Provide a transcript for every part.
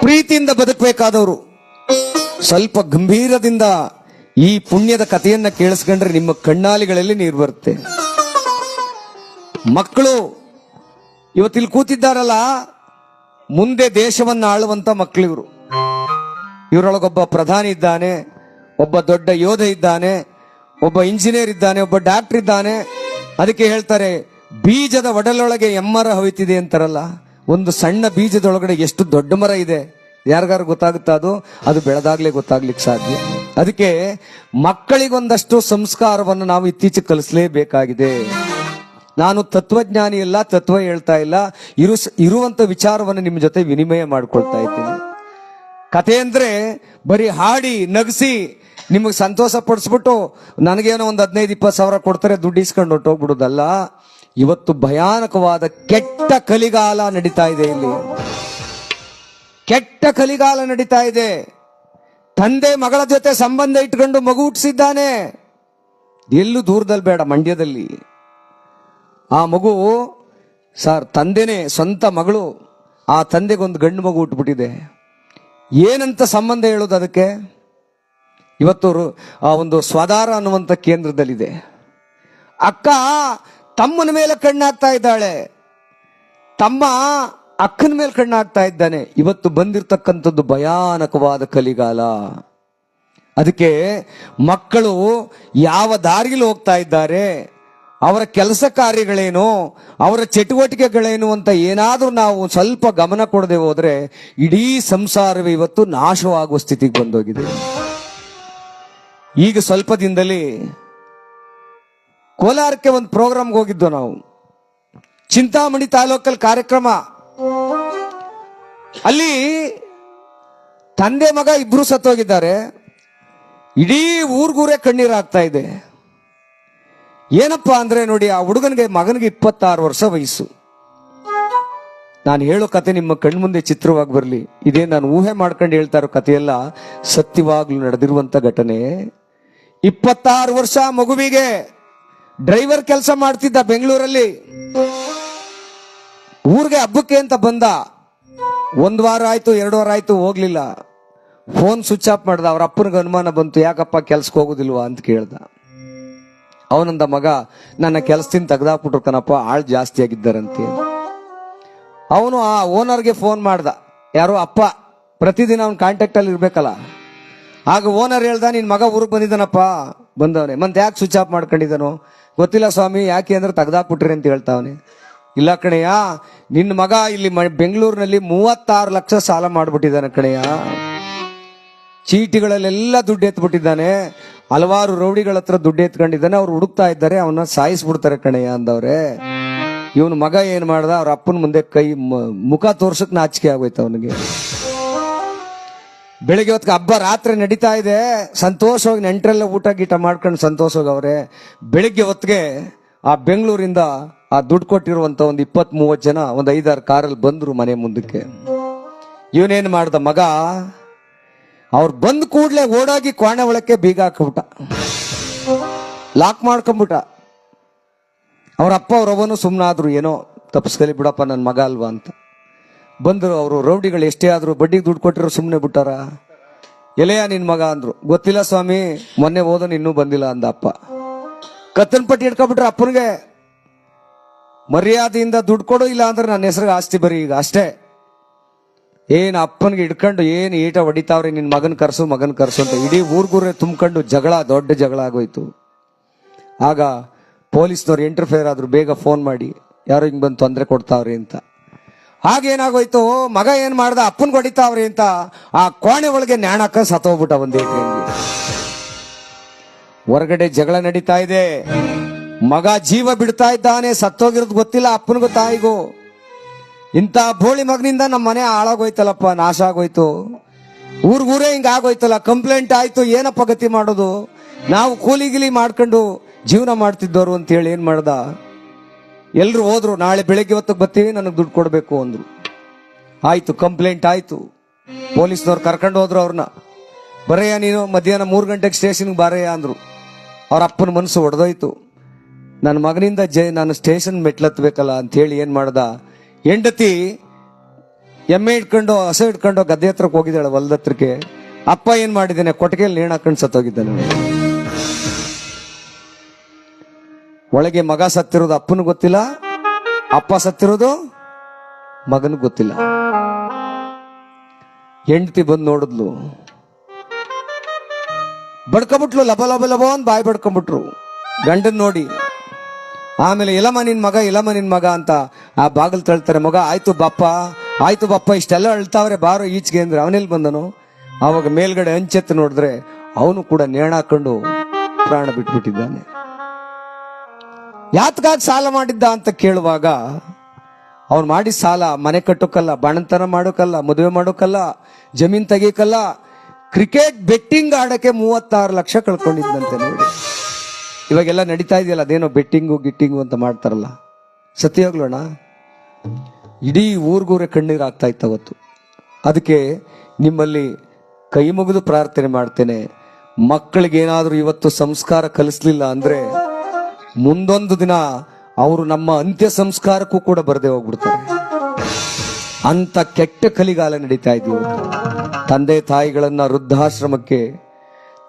ಪ್ರೀತಿಯಿಂದ ಬದುಕಬೇಕಾದವರು. ಸ್ವಲ್ಪ ಗಂಭೀರದಿಂದ ಈ ಪುಣ್ಯದ ಕಥೆಯನ್ನ ಕೇಳಿಸ್ಕೊಂಡ್ರೆ ನಿಮ್ಮ ಕಣ್ಣಾಲಿಗಳಲ್ಲಿ ನೀರು ಬರುತ್ತೆ. ಮಕ್ಕಳು, ಇವತ್ತಿಲ್ಲಿ ಕೂತಿದ್ದಾರಲ್ಲ, ಮುಂದೆ ದೇಶವನ್ನ ಆಳುವಂತ ಮಕ್ಕಳಿವರು ಇವರೊಳಗೊಬ್ಬ ಪ್ರಧಾನಿ ಇದ್ದಾನೆ, ಒಬ್ಬ ದೊಡ್ಡ ಯೋಧ ಇದ್ದಾನೆ, ಒಬ್ಬ ಇಂಜಿನಿಯರ್ ಇದ್ದಾನೆ, ಒಬ್ಬ ಡಾಕ್ಟರ್ ಇದ್ದಾನೆ. ಅದಕ್ಕೆ ಹೇಳ್ತಾರೆ, ಬೀಜದ ಒಡಲೊಳಗೆ ಎಮ್ಮರ ಹೋಯ್ತಿದೆ ಅಂತಾರಲ್ಲ. ಒಂದು ಸಣ್ಣ ಬೀಜದೊಳಗಡೆ ಎಷ್ಟು ದೊಡ್ಡ ಮರ ಇದೆ, ಯಾರಿಗಾರು ಗೊತ್ತಾಗುತ್ತಾ ಅದು? ಅದು ಬೆಳೆದಾಗ್ಲೇ ಗೊತ್ತಾಗ್ಲಿಕ್ಕೆ ಸಾಧ್ಯ. ಅದಕ್ಕೆ ಮಕ್ಕಳಿಗೊಂದಷ್ಟು ಸಂಸ್ಕಾರವನ್ನು ನಾವು ಇತ್ತೀಚೆಗೆ ಕಲಿಸಲೇಬೇಕಾಗಿದೆ. ನಾನು ತತ್ವಜ್ಞಾನಿ ಇಲ್ಲ ತತ್ವ ಹೇಳ್ತಾ ಇಲ್ಲ, ಇರು, ಇರುವಂತ ವಿಚಾರವನ್ನು ನಿಮ್ಮ ಜೊತೆ ವಿನಿಮಯ ಮಾಡ್ಕೊಳ್ತಾ ಇದ್ದೀನಿ. ಕತೆ ಅಂದ್ರೆ ಬರೀ ಹಾಡಿ, ನಗಿಸಿ, ನಿಮಗೆ ಸಂತೋಷ ಪಡಿಸ್ಬಿಟ್ಟು ನನಗೇನೋ ಒಂದು ಹದಿನೈದು, ಇಪ್ಪತ್ತು ಸಾವಿರ ಕೊಡ್ತಾರೆ, ದುಡ್ಡು ಇಸ್ಕೊಂಡು ಹೊಟ್ಟೋಗ್ಬಿಡುದಲ್ಲ ಇವತ್ತು ಭಯಾನಕವಾದ ಕೆಟ್ಟ ಕಲಿಗಾಲ ನಡೀತಾ ಇದೆ ಇಲ್ಲಿ. ಕೆಟ್ಟ ಕಲಿಗಾಲ ನಡೀತಾ ಇದೆ. ತಂದೆ ಮಗಳ ಜೊತೆ ಸಂಬಂಧ ಇಟ್ಕೊಂಡು ಮಗು ಹುಟ್ಟಿಸಿದ್ದಾನೆ. ಎಲ್ಲೂ ದೂರದಲ್ಲಿ ಬೇಡ ಮಂಡ್ಯದಲ್ಲಿ. ಆ ಮಗು, ಸರ್, ತಂದೆನೇ, ಸ್ವಂತ ಮಗಳು, ಆ ತಂದೆಗೊಂದು ಗಂಡು ಮಗು ಹುಟ್ಟುಬಿಟ್ಟಿದೆ ಏನಂತ ಸಂಬಂಧ ಹೇಳೋದು ಅದಕ್ಕೆ? ಇವತ್ತು ಆ ಒಂದು ಸ್ವದಾರ ಅನ್ನುವಂಥ ಕೇಂದ್ರದಲ್ಲಿದೆ. ಅಕ್ಕ ತಮ್ಮನ ಮೇಲೆ ಕಣ್ಣಾಗ್ತಾ ಇದ್ದಾಳೆ. ತಮ್ಮ ಅಕ್ಕನ ಮೇಲೆ ಕಣ್ಣಾಗ್ತಾ ಇದ್ದಾನೆ. ಇವತ್ತು ಬಂದಿರತಕ್ಕಂಥದ್ದು ಭಯಾನಕವಾದ ಕಲಿಗಾಲ. ಅದಕ್ಕೆ ಮಕ್ಕಳು ಯಾವ ದಾರಿಯಲ್ಲಿ ಹೋಗ್ತಾ ಇದ್ದಾರೆ? ಅವರ ಕೆಲಸ ಕಾರ್ಯಗಳೇನು? ಅವರ ಚಟುವಟಿಕೆಗಳೇನು ಅಂತ ಏನಾದರೂ ನಾವು ಸ್ವಲ್ಪ ಗಮನ ಕೊಡದೆ ಹೋದರೆ ಇಡೀ ಸಂಸಾರವೇ ಇವತ್ತು ನಾಶವಾಗುವ ಸ್ಥಿತಿಗೆ ಬಂದೋಗಿದೆ. ಈಗ ಸ್ವಲ್ಪ ದಿನದಲ್ಲಿ ಕೋಲಾರಕ್ಕೆ ಒಂದು ಪ್ರೋಗ್ರಾಮ್ಗೆ ಹೋಗಿದ್ದು ನಾವು. ಚಿಂತಾಮಣಿ ತಾಲೂಕಲ್ಲಿ ಕಾರ್ಯಕ್ರಮ. ಅಲ್ಲಿ ತಂದೆ ಮಗ ಇಬ್ರು ಸತ್ತೋಗಿದ್ದಾರೆ. ಇಡೀ ಊರ್ಗೂರೇ ಕಣ್ಣೀರಾಗ್ತಾ ಇದೆ. ಏನಪ್ಪಾ ಅಂದ್ರೆ ನೋಡಿ, ಆ ಹುಡುಗನಿಗೆ ಮಗನಿಗೆ ಇಪ್ಪತ್ತಾರು ವರ್ಷ ವಯಸ್ಸು. ನಾನು ಹೇಳೋ ಕತೆ ನಿಮ್ಮ ಕಣ್ಮುಂದೆ ಚಿತ್ರವಾಗಿ ಬರಲಿ. ಇದೇ ನಾನು ಊಹೆ ಮಾಡ್ಕೊಂಡು ಹೇಳ್ತಾ ಇರೋ ಕಥೆಯೆಲ್ಲ ಸತ್ಯವಾಗ್ಲೂ ನಡೆದಿರುವಂತ ಘಟನೆ. ಇಪ್ಪತ್ತಾರು ವರ್ಷ ಮಗುವಿಗೆ ಡ್ರೈವರ್ ಕೆಲಸ ಮಾಡ್ತಿದ್ದ ಬೆಂಗಳೂರಲ್ಲಿ. ಊರಿಗೆ ಹಬ್ಬಕ್ಕೆ ಅಂತ ಬಂದ. ಒಂದ್ ವಾರ ಆಯ್ತು, ಎರಡು ವಾರ ಆಯ್ತು ಹೋಗ್ಲಿಲ್ಲ. ಫೋನ್ ಸ್ವಿಚ್ ಆಫ್ ಮಾಡ್ದ, ಅವ್ರ ಅಪ್ಪನಿಗೆ ಅನುಮಾನ ಬಂತು, ಯಾಕಪ್ಪ ಕೆಲ್ಸಕ್ಕೆ ಹೋಗುದಿಲ್ವಾ ಅಂತ ಕೇಳ್ದ. ಅವನಂದ ಮಗ, ನನ್ನ ಕೆಲಸದಿಂದ ತೆಗ್ದಾಕ್ಬಿಟ್ರು ಕಣಪ್ಪ, ಆಳ್ ಜಾಸ್ತಿ ಆಗಿದ್ದಾರಂತೆ. ಅವನು ಆ ಓನರ್ಗೆ ಫೋನ್ ಮಾಡ್ದ. ಯಾರೋ ಅಪ್ಪ, ಪ್ರತಿದಿನ ಅವ್ನ ಕಾಂಟ್ಯಾಕ್ಟ್ ಅಲ್ಲಿ ಇರ್ಬೇಕಲ್ಲ. ಆಗ ಓನರ್ ಹೇಳ್ದ, ನಿನ್ ಮಗ ಊರಿಗೆ ಬಂದಿದ್ದಾನಪ್ಪ. ಬಂದವನೆ. ಮತ್ತೆ ಯಾಕೆ ಸ್ವಿಚ್ ಆಫ್ ಮಾಡ್ಕೊಂಡಿದ್ದಾನು? ಗೊತ್ತಿಲ್ಲ ಸ್ವಾಮಿ, ಯಾಕೆ ಅಂದ್ರೆ ತೆಗ್ದಾಕ್ಬಿಟ್ರಿ ಅಂತ ಹೇಳ್ತಾವನೆ. ಇಲ್ಲ ಕಣಯ್ಯ ನಿನ್ನ ಮಗ ಇಲ್ಲಿ ಬೆಂಗಳೂರಿನಲ್ಲಿ ಮೂವತ್ತಾರು ಲಕ್ಷ ಸಾಲ ಮಾಡ್ಬಿಟ್ಟಿದ್ದಾನೆ ಕಣಯ್ಯ ಚೀಟಿಗಳಲ್ಲೆಲ್ಲ ದುಡ್ಡು ಎತ್ಬಿಟ್ಟಿದ್ದಾನೆ. ಹಲವಾರು ರೌಡಿಗಳ ಹತ್ರ ದುಡ್ಡು ಎತ್ಕೊಂಡಿದ್ದಾನೆ. ಅವ್ರು ಹುಡುಕ್ತಾ ಇದ್ದಾರೆ ಅವನ್ನ ಸಾಯಿಸ್ಬಿಡ್ತಾರೆ ಕಣಯ್ಯ ಅಂದವ್ರೆ. ಇವನು ಮಗ ಏನ್ ಮಾಡ್ದ? ಅವ್ರ ಅಪ್ಪನ ಮುಂದೆ ಕೈ ಮುಖ ತೋರ್ಸಕ್ ನಾಚಿಕೆ ಆಗೋಯ್ತು ಅವನಿಗೆ. ಬೆಳಿಗ್ಗೆ ಹೊತ್ತಿಗೆ ಹಬ್ಬ ರಾತ್ರಿ ನಡೀತಾ ಇದೆ. ಸಂತೋಷವಾಗಿ ನೆಂಟರೆಲ್ಲ ಊಟ ಗೀಟ ಮಾಡ್ಕೊಂಡು ಸಂತೋಷವಾಗಿ ಅವರೇ. ಬೆಳಿಗ್ಗೆ ಹೊತ್ತಿಗೆ ಆ ಬೆಂಗಳೂರಿಂದ ಆ ದುಡ್ಡು ಕೊಟ್ಟಿರುವಂತ ಒಂದು ಇಪ್ಪತ್ತ್ ಮೂವತ್ತು ಜನ, ಒಂದು ಐದಾರು ಕಾರಲ್ಲಿ ಬಂದ್ರು ಮನೆ ಮುಂದಕ್ಕೆ. ಇವನೇನ್ ಮಾಡ್ದ ಮಗ? ಅವ್ರು ಬಂದ ಕೂಡಲೇ ಓಡಾಗಿ ಕೋಣೆ ಒಳಕ್ಕೆ ಬೀಗ ಹಾಕ್ಬಿಟ್ಟ. ಲಾಕ್ ಮಾಡ್ಕೊಂಬಿಟ್ಟ ಅವ್ರ ಅಪ್ಪ ಅವರವನು ಸುಮ್ಮನಾದ್ರು ಏನೋ ತಪ್ಪಿಸ್ಕಲಿ ಬಿಡಪ್ಪ ನನ್ನ ಮಗ ಅಲ್ವಾ ಅಂತ. ಬಂದರು ಅವರು, ರೌಡಿಗಳು ಎಷ್ಟೇ ಆದರೂ ಬಡ್ಡಿಗೆ ದುಡ್ಡು ಕೊಟ್ಟಿರೋ ಸುಮ್ಮನೆ ಬಿಟ್ಟಾರ? ಎಲೆಯ ನಿನ್ನ ಮಗ ಅಂದ್ರು. ಗೊತ್ತಿಲ್ಲ ಸ್ವಾಮಿ, ಮೊನ್ನೆ ಓದೋನು ಇನ್ನೂ ಬಂದಿಲ್ಲ ಅಂದ ಅಪ್ಪ. ಕತ್ತನ್ ಪಟ್ಟಿ ಹಿಡ್ಕೊಬಿಟ್ರೆ ಅಪ್ಪನಿಗೆ. ಮರ್ಯಾದೆಯಿಂದ ದುಡ್ಡು ಕೊಡು, ಇಲ್ಲ ಅಂದ್ರೆ ನನ್ನ ಹೆಸರಿಗೆ ಆಸ್ತಿ ಬರೀ ಈಗ, ಅಷ್ಟೇ. ಏನು ಅಪ್ಪನಿಗೆ ಹಿಡ್ಕೊಂಡು ಏನು ಈಟ ಹೊಡಿತಾವ್ರಿ ನಿನ್ನ ಮಗನ ಕರ್ಸು ಮಗನ ಕರ್ಸು ಅಂತ ಇಡೀ ಊರ್ಗೂರೇ ತುಂಬ್ಕೊಂಡು ಜಗಳ, ದೊಡ್ಡ ಜಗಳ ಆಗೋಯ್ತು. ಆಗ ಪೊಲೀಸ್ನವ್ರು ಇಂಟರ್ಫೇರ್ ಆದ್ರು, ಬೇಗ ಫೋನ್ ಮಾಡಿ, ಯಾರು ಹಿಂಗೆ ಬಂದು ತೊಂದರೆ ಕೊಡ್ತಾವ್ರಿ ಅಂತ. ಆಗೇನಾಗೋಯ್ತು ಮಗ ಏನ್ ಮಾಡ್ದ? ಅಪ್ಪನ್ ಕೊಡಿತಾವ್ರಿ ಅಂತ ಆ ಕೋಣೆ ಒಳಗೆ ನ್ಯಾಣಕ್ಕ ಸತ್ತೋಗ್ಬಿಟ್ಟ ಒಂದೇ ಹೊರಗಡೆ ಜಗಳ ನಡೀತಾ ಇದೆ. ಮಗ ಜೀವ ಬಿಡ್ತಾ ಇದ್ದಾನೆ, ಸತ್ತೋಗಿರೋದು ಗೊತ್ತಿಲ್ಲ ಅಪ್ಪನಿಗೂ ತಾಯಿಗೂ. ಇಂಥ ಬೋಳಿ ಮಗನಿಂದ ನಮ್ಮ ಮನೆ ಹಾಳಾಗೋಯ್ತಲ್ಲಪ್ಪ, ನಾಶ ಆಗೋಯ್ತು. ಊರ್ಗೂರೇ ಹಿಂಗ ಆಗೋಯ್ತಲ್ಲ, ಕಂಪ್ಲೇಂಟ್ ಆಯ್ತು, ಏನಪ್ಪ ಗತಿ ಮಾಡೋದು? ನಾವು ಕೂಲಿ ಗಿಲಿ ಮಾಡ್ಕೊಂಡು ಜೀವನ ಮಾಡ್ತಿದ್ದವರು ಅಂತ ಹೇಳಿ ಏನ್ ಮಾಡ್ದ? ಎಲ್ರು ಹೋದ್ರು, ನಾಳೆ ಬೆಳಗ್ಗೆ ಹೊತ್ತಿಗೆ ಬರ್ತೀವಿ, ನನಗೆ ದುಡ್ಡು ಕೊಡಬೇಕು ಅಂದ್ರು. ಆಯ್ತು, ಕಂಪ್ಲೇಂಟ್ ಆಯ್ತು. ಪೊಲೀಸ್ನವ್ರು ಕರ್ಕೊಂಡು ಹೋದ್ರು ಅವ್ರನ್ನ ಬರೆಯ ನೀನು, ಮಧ್ಯಾಹ್ನ ಮೂರು ಗಂಟೆಗೆ ಸ್ಟೇಷನ್ಗೆ ಬಾರಯ್ಯ ಅಂದ್ರು. ಅವ್ರ ಅಪ್ಪನ ಮನಸ್ಸು ಒಡೆದೋಯ್ತು. ನನ್ನ ಮಗನಿಂದ ಜೈ, ನಾನು ಸ್ಟೇಷನ್ ಮೆಟ್ಲತ್ಬೇಕಲ್ಲ ಅಂತ ಹೇಳಿ ಏನ್ ಮಾಡ್ದ? ಹೆಂಡತಿ ಎಮ್ಮೆ ಇಟ್ಕೊಂಡು ಹಸು ಇಟ್ಕೊಂಡು ಗದ್ದೆ ಹತ್ರಕ್ಕೆ ಹೋಗಿದ್ದಾಳೆ, ಹೊಲದ ಅಪ್ಪ ಏನು ಮಾಡಿದ್ದಾನೆ? ಕೊಟ್ಟಿಗೆಯಲ್ಲಿ ನೇಣು ಹಾಕೊಂಡು ಸತ್ತೋಗಿದ್ದಾನೆ. ಒಳಗೆ ಮಗ ಸತ್ತಿರೋದು ಅಪ್ಪನ ಗೊತ್ತಿಲ್ಲ, ಅಪ್ಪ ಸತ್ತಿರೋದು ಮಗನ ಗೊತ್ತಿಲ್ಲ. ಹೆಂಡತಿ ಬಂದು ನೋಡಿದ್ಲು, ಬಡ್ಕೊಂಬಿಟ್ಲು, ಲಬ ಲಬ ಲಬ ಅಂತ ಬಾಯಿ ಬಡ್ಕೊಂಬಿಟ್ರು. ಗಂಡನ್ ನೋಡಿ, ಆಮೇಲೆ ಇಲಮ ನಿನ್ ಮಗ ಇಲಮ ನಿನ್ ಮಗ ಅಂತ ಆ ಬಾಗಿಲು ತಳ್ತಾರೆ. ಮಗ, ಆಯ್ತು ಬಪ್ಪ ಆಯ್ತು ಬಪ್ಪ, ಇಷ್ಟೆಲ್ಲ ಅಳ್ತಾವ್ರೆ, ಬಾರೋ ಈಚೆಗೆ ಅಂದ್ರೆ ಅವನೆಲ್ಲಿ ಬಂದನು. ಅವಾಗ ಮೇಲ್ಗಡೆ ಅಂಚೆತ್ತು ನೋಡಿದ್ರೆ ಅವನು ಕೂಡ ನೇಣಾಕೊಂಡು ಪ್ರಾಣ ಬಿಟ್ಬಿಟ್ಟಿದ್ದಾನೆ. ಯಾತಕ್ಕಾಗಿ ಸಾಲ ಮಾಡಿದ್ದ ಅಂತ ಕೇಳುವಾಗ ಅವ್ನು ಮಾಡಿ ಸಾಲ ಮನೆ ಕಟ್ಟೋಕ್ಕಲ್ಲ ಬಾಣಂತನ ಮಾಡೋಕ್ಕಲ್ಲ ಮದುವೆ ಮಾಡೋಕ್ಕಲ್ಲ ಜಮೀನ್ ತೆಗೀಕಲ್ಲ ಕ್ರಿಕೆಟ್ ಬೆಟ್ಟಿಂಗ್ ಆಡಕ್ಕೆ ಮೂವತ್ತಾರು ಲಕ್ಷ ಕಳ್ಕೊಂಡಿದ್ದಂತೆ ನೋಡಿ. ಇವಾಗೆಲ್ಲ ನಡೀತಾ ಇದೆಯಲ್ಲ, ಅದೇನೋ ಬೆಟ್ಟಿಂಗು ಗಿಟ್ಟಿಂಗು ಅಂತ ಮಾಡ್ತಾರಲ್ಲ. ಸತ್ಯವಾಗ್ಲೋಣ ಇಡೀ ಊರ್ಗೂರೆ ಕಣ್ಣೀರು ಆಗ್ತಾ ಇತ್ತು ಅವತ್ತು. ಅದಕ್ಕೆ ನಿಮ್ಮಲ್ಲಿ ಕೈ ಮುಗಿದು ಪ್ರಾರ್ಥನೆ ಮಾಡ್ತೇನೆ. ಮಕ್ಕಳಿಗೇನಾದರೂ ಇವತ್ತು ಸಂಸ್ಕಾರ ಕಲಿಸ್ಲಿಲ್ಲ ಅಂದ್ರೆ ಮುಂದೊಂದು ದಿನ ಅವರು ನಮ್ಮ ಅಂತ್ಯ ಸಂಸ್ಕಾರಕ್ಕೂ ಕೂಡ ಬರದೆ ಹೋಗ್ಬಿಡ್ತಾರೆ. ಅಂತ ಕೆಟ್ಟ ಕಲಿಗಾಲ ನಡೀತಾ ಇದೆಯೋ? ತಂದೆ ತಾಯಿಗಳನ್ನ ವೃದ್ಧಾಶ್ರಮಕ್ಕೆ,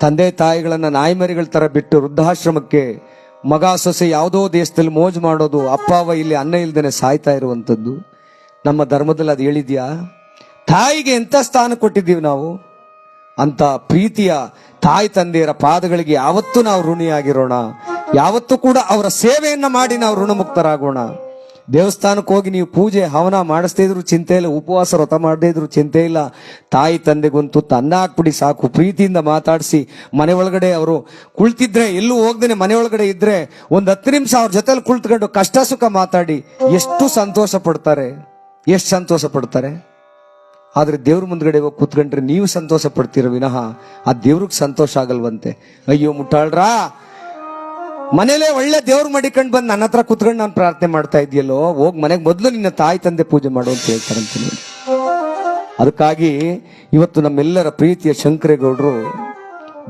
ತಂದೆ ತಾಯಿಗಳನ್ನ ನಾಯಿಮರಿಗಳ ತರ ಬಿಟ್ಟು ವೃದ್ಧಾಶ್ರಮಕ್ಕೆ ಮಗ ಸೊಸೆ ಯಾವುದೋ ದೇಶದಲ್ಲಿ ಮೋಜು ಮಾಡೋದು ಅಪ್ಪ, ಅವ ಇಲ್ಲಿ ಅನ್ನ ಇಲ್ದೇನೆ ಸಾಯ್ತಾ ಇರುವಂಥದ್ದು. ನಮ್ಮ ಧರ್ಮದಲ್ಲಿ ಅದು ಹೇಳಿದ್ಯಾ? ತಾಯಿಗೆ ಎಂಥ ಸ್ಥಾನ ಕೊಟ್ಟಿದ್ದೀವಿ ನಾವು? ಅಂತ ಪ್ರೀತಿಯ ತಾಯಿ ತಂದೆಯರ ಪಾದಗಳಿಗೆ ಯಾವತ್ತೂ ನಾವು ಋಣಿಯಾಗಿರೋಣ. ಯಾವತ್ತೂ ಕೂಡ ಅವರ ಸೇವೆಯನ್ನ ಮಾಡಿ ನಾವು ಋಣಮುಕ್ತರಾಗೋಣ. ದೇವಸ್ಥಾನಕ್ಕೆ ಹೋಗಿ ನೀವು ಪೂಜೆ, ಹವನ ಮಾಡಿಸ್ತಾ ಇದ್ರು ಚಿಂತೆ ಇಲ್ಲ, ಉಪವಾಸ, ವ್ರತ ಮಾಡದೇ ಇದ್ರು ಚಿಂತೆ ಇಲ್ಲ. ತಾಯಿ ತಂದೆಗೊಂದು ತನ್ನ ಹಾಕ್ಬಿಡಿ ಸಾಕು, ಪ್ರೀತಿಯಿಂದ ಮಾತಾಡಿಸಿ. ಮನೆ ಒಳಗಡೆ ಅವರು ಕುಳಿತಿದ್ರೆ, ಎಲ್ಲೂ ಹೋಗ್ದೇನೆ ಮನೆ ಒಳಗಡೆ ಇದ್ರೆ ಒಂದು ಹತ್ತು ನಿಮಿಷ ಅವ್ರ ಜೊತೆಲಿ ಕುಳಿತುಕೊಂಡು ಕಷ್ಟ ಸುಖ ಮಾತಾಡಿ. ಎಷ್ಟು ಸಂತೋಷ ಪಡ್ತಾರೆ? ಎಷ್ಟು ಸಂತೋಷ ಪಡ್ತಾರೆ? ಆದರೆ ದೇವ್ರ ಮುಂದ್ಗಡೆ ಹೋಗಿ ಕೂತ್ಕೊಂಡ್ರೆ ನೀವು ಸಂತೋಷ ಪಡ್ತೀರ ವಿನಃ, ಆ ದೇವ್ರಿಗೆ ಸಂತೋಷ ಆಗಲ್ವಂತೆ. ಅಯ್ಯೋ ಮುಟ್ಟಾಳ್ರಾ? ಮನೇಲೆ ಒಳ್ಳೆ ದೇವ್ರ ಮಾಡಿಕೊಂಡು ಬಂದು ನನ್ನ ಹತ್ರ ಕುತ್ಕೊಂಡು ನಾನು ಪ್ರಾರ್ಥನೆ ಮಾಡ್ತಾ ಇದೆಯಲ್ಲೋ, ಹೋಗ್ ಮನೆಗೆ ಮೊದಲು ನಿನ್ನ ತಾಯಿ ತಂದೆ ಪೂಜೆ ಮಾಡು ಅಂತ ಹೇಳ್ತಾರಂತ ಅದಕ್ಕಾಗಿ ಇವತ್ತು ನಮ್ಮೆಲ್ಲರ ಪ್ರೀತಿಯ ಶಂಕರೇಗೌಡರು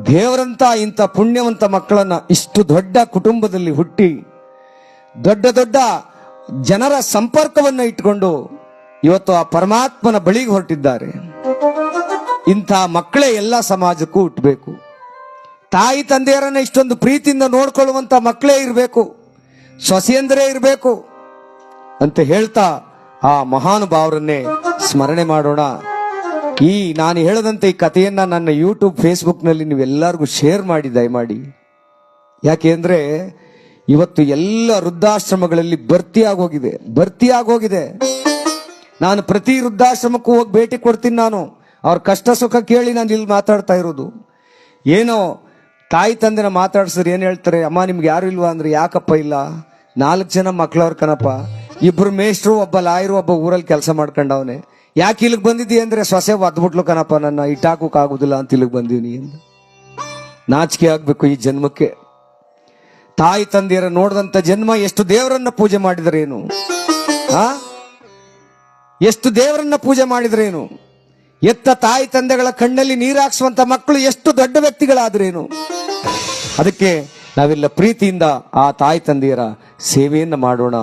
ದೇವರಂತ ಇಂಥ ಪುಣ್ಯವಂತ ಮಕ್ಕಳನ್ನ ಇಷ್ಟು ದೊಡ್ಡ ಕುಟುಂಬದಲ್ಲಿ ಹುಟ್ಟಿ ದೊಡ್ಡ ದೊಡ್ಡ ಜನರ ಸಂಪರ್ಕವನ್ನ ಇಟ್ಕೊಂಡು ಇವತ್ತು ಆ ಪರಮಾತ್ಮನ ಬಳಿಗೆ ಹೊರಟಿದ್ದಾರೆ. ಇಂಥ ಮಕ್ಕಳೇ ಎಲ್ಲ ಸಮಾಜಕ್ಕೂ ಹುಟ್ಟಬೇಕು ತಾಯಿ ತಂದೆಯರನ್ನ ಇಷ್ಟೊಂದು ಪ್ರೀತಿಯಿಂದ ನೋಡ್ಕೊಳ್ಳುವಂಥ ಮಕ್ಕಳೇ ಇರಬೇಕು, ಸೊಸೆಯಂದರೇ ಇರಬೇಕು ಅಂತ ಹೇಳ್ತಾ ಆ ಮಹಾನುಭಾವರನ್ನೇ ಸ್ಮರಣೆ ಮಾಡೋಣ. ಈ ನಾನು ಹೇಳದಂತೆ ಈ ಕಥೆಯನ್ನ ನನ್ನ ಯೂಟ್ಯೂಬ್ ಫೇಸ್ಬುಕ್ನಲ್ಲಿ ನೀವೆಲ್ಲರಿಗೂ ಶೇರ್ ಮಾಡಿ, ದಯಮಾಡಿ. ಯಾಕೆ ಅಂದ್ರೆ ಇವತ್ತು ಎಲ್ಲ ವೃದ್ಧಾಶ್ರಮಗಳಲ್ಲಿ ಭರ್ತಿ ಆಗೋಗಿದೆ ಭರ್ತಿ ಆಗೋಗಿದೆ. ನಾನು ಪ್ರತಿ ವೃದ್ಧಾಶ್ರಮಕ್ಕೂ ಹೋಗಿ ಭೇಟಿ ಕೊಡ್ತೀನಿ ನಾನು. ಅವ್ರ ಕಷ್ಟ ಸುಖ ಕೇಳಿ ನಾನು ಇಲ್ಲಿ ಮಾತಾಡ್ತಾ ಇರೋದು. ಏನೋ ತಾಯಿ ತಂದೆನ ಮಾತಾಡ್ಸಿದ್ರೆ ಏನ್ ಹೇಳ್ತಾರೆ, ಅಮ್ಮ, ನಿಮ್ಗೆ ಯಾರು ಇಲ್ವಾ? ಅಂದ್ರೆ, ಯಾಕಪ್ಪ ಇಲ್ಲ? ನಾಲ್ಕು ಜನ ಮಕ್ಳವ್ರ ಕಣಪ್ಪ. ಇಬ್ರು ಮೇಷ್ಟ್ರು, ಒಬ್ಬ ಲಾಯರು, ಒಬ್ಬ ಊರಲ್ಲಿ ಕೆಲಸ ಮಾಡ್ಕೊಂಡವನೆ. ಯಾಕೆ ಇಲ್ಲಿಗೆ ಬಂದಿದ್ದೀ? ಅಂದ್ರೆ, ಸೊಸೆ ಒದ್ಬಿಟ್ಲು ಕಣಪ್ಪ, ನನ್ನ ಇಟ್ಟಾಕೋಕ್ ಆಗುದಿಲ್ಲ ಅಂತ ಇಲ್ಲಿಗೆ ಬಂದೀವಿ ಅಂತ ನಾಚಿಕೆ ಆಗ್ಬೇಕು ಈ ಜನ್ಮಕ್ಕೆ. ತಾಯಿ ತಂದೆಯರ ನೋಡಿದಂತ ಜನ್ಮ, ಎಷ್ಟು ದೇವರನ್ನ ಪೂಜೆ ಮಾಡಿದ್ರೇನು? ಆ? ಎಷ್ಟು ದೇವರನ್ನ ಪೂಜೆ ಮಾಡಿದ್ರೇನು? ಎತ್ತ ತಾಯಿ ತಂದೆಗಳ ಕಣ್ಣಲ್ಲಿ ನೀರಾಕ್ಸುವಂತ ಮಕ್ಕಳು ಎಷ್ಟು ದೊಡ್ಡ ವ್ಯಕ್ತಿಗಳಾದ್ರೇನು? ಅದಕ್ಕೆ ನಾವೆಲ್ಲ ಪ್ರೀತಿಯಿಂದ ಆ ತಾಯಿ ತಂದೆಯರ ಸೇವೆಯನ್ನು ಮಾಡೋಣ,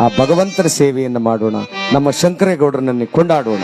ಆ ಭಗವಂತನ ಸೇವೆಯನ್ನು ಮಾಡೋಣ, ನಮ್ಮ ಶಂಕರೇಗೌಡರನ್ನೇ ಕೊಂಡಾಡೋಣ.